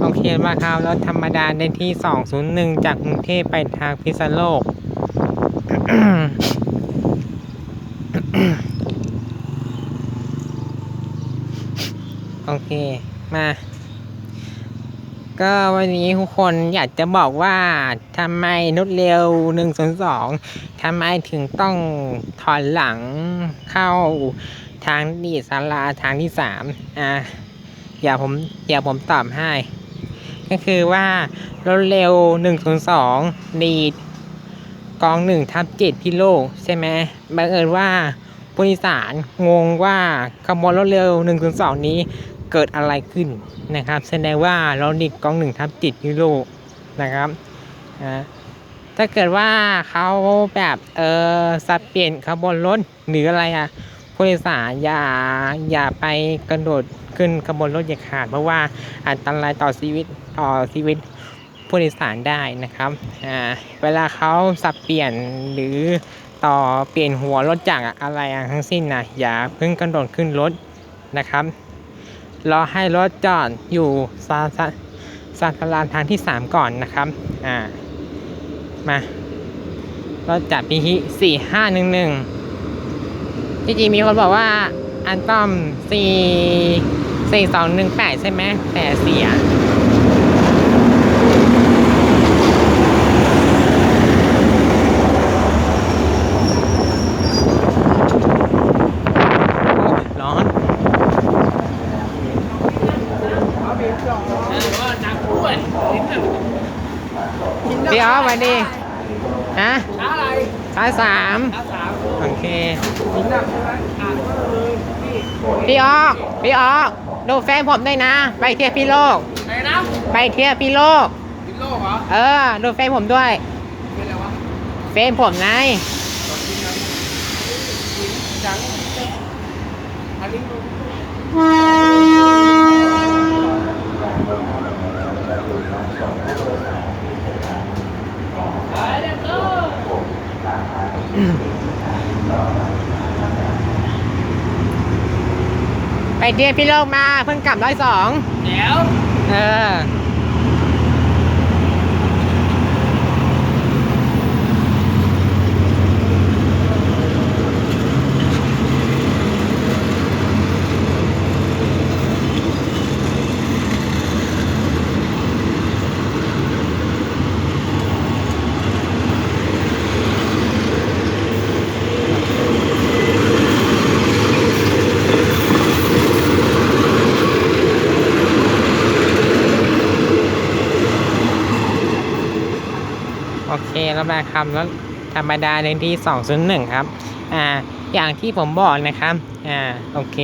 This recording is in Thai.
โอเคมาครับรถธรรมดาในที่ 201 จากกรุงเทพไปทางพิษณุโลก โอเค มา ก็วันนี้ทุกคนอยากจะบอกว่าทำไมนุดเร็ว 102ทำไมถึงต้องถอนหลังเข้าทางดีดสาราทางที่สามอะ อย่าผมอย่าผมตอบให้ ก็คือว่ารถเร็ว 102ดีดกองหนึ่งทับเจ็ดพิโลใช่ไหมบังเอิญว่าผู้โดยสารงงว่าขบวนรถเร็ว 102 นี้เกิดอะไรขึ้นนะครับ แสดงว่าเราดีดกองหนึ่งทับเจ็ดพิโลนะครับถ้าเกิดว่าเขาแบบเออสับเปลี่ยนขบวนรถหรืออะไรอะ ผู้โดยสารอย่าอย่าไปกระโดดขึ้นขบวนรถอย่าขาด เพราะว่าอันตรายต่อชีวิตต่อชีวิตผู้โดยสารได้นะครับอ่าเวลาเขาสับเปลี่ยนหรือต่อเปลี่ยนหัวรถจากรอะไรทั้งสิ้นนะอย่าเพิ่งกระโดดขึ้นรถนะครับรอให้รถจอดอยู่ซาซาซาตารานทางที่ 3 ก่อนนะครับอ่ามารถจับพีฮิสี่ห้าหนึ่งหนึ่ง จริงๆมีคนบอกว่าอันต้อมสี่สี่สองหนึ่งแปดใช่ไหมแต่เสียโอ้ร้อนพี่อ๋อสวัสดีฮะช้าอะไรสาสามช้าสาม โอเคหินหนักใช่ไหมอ่านก็เลยพี่พี่อ๋อพี่อ๋อดูแฟนผมด้วยนะ ไปเที่ยวพี่โลก ไหนนะไปเที่ยวพี่โลกหินโลกเหรอเออ ดูแฟนผมด้วย เป็นอะไรวะแฟนผมไงตอนกินนะหินจังอันนี้ ไปเที่ยวพี่โลกมาเพิ่งกลับร้อยสองเดี๋ยว เออ โอเคแล้วมาคำแล้วธรรมดาเลนที่201 ครับ อ่า อย่างที่ผมบอกนะครับ อ่า โอเค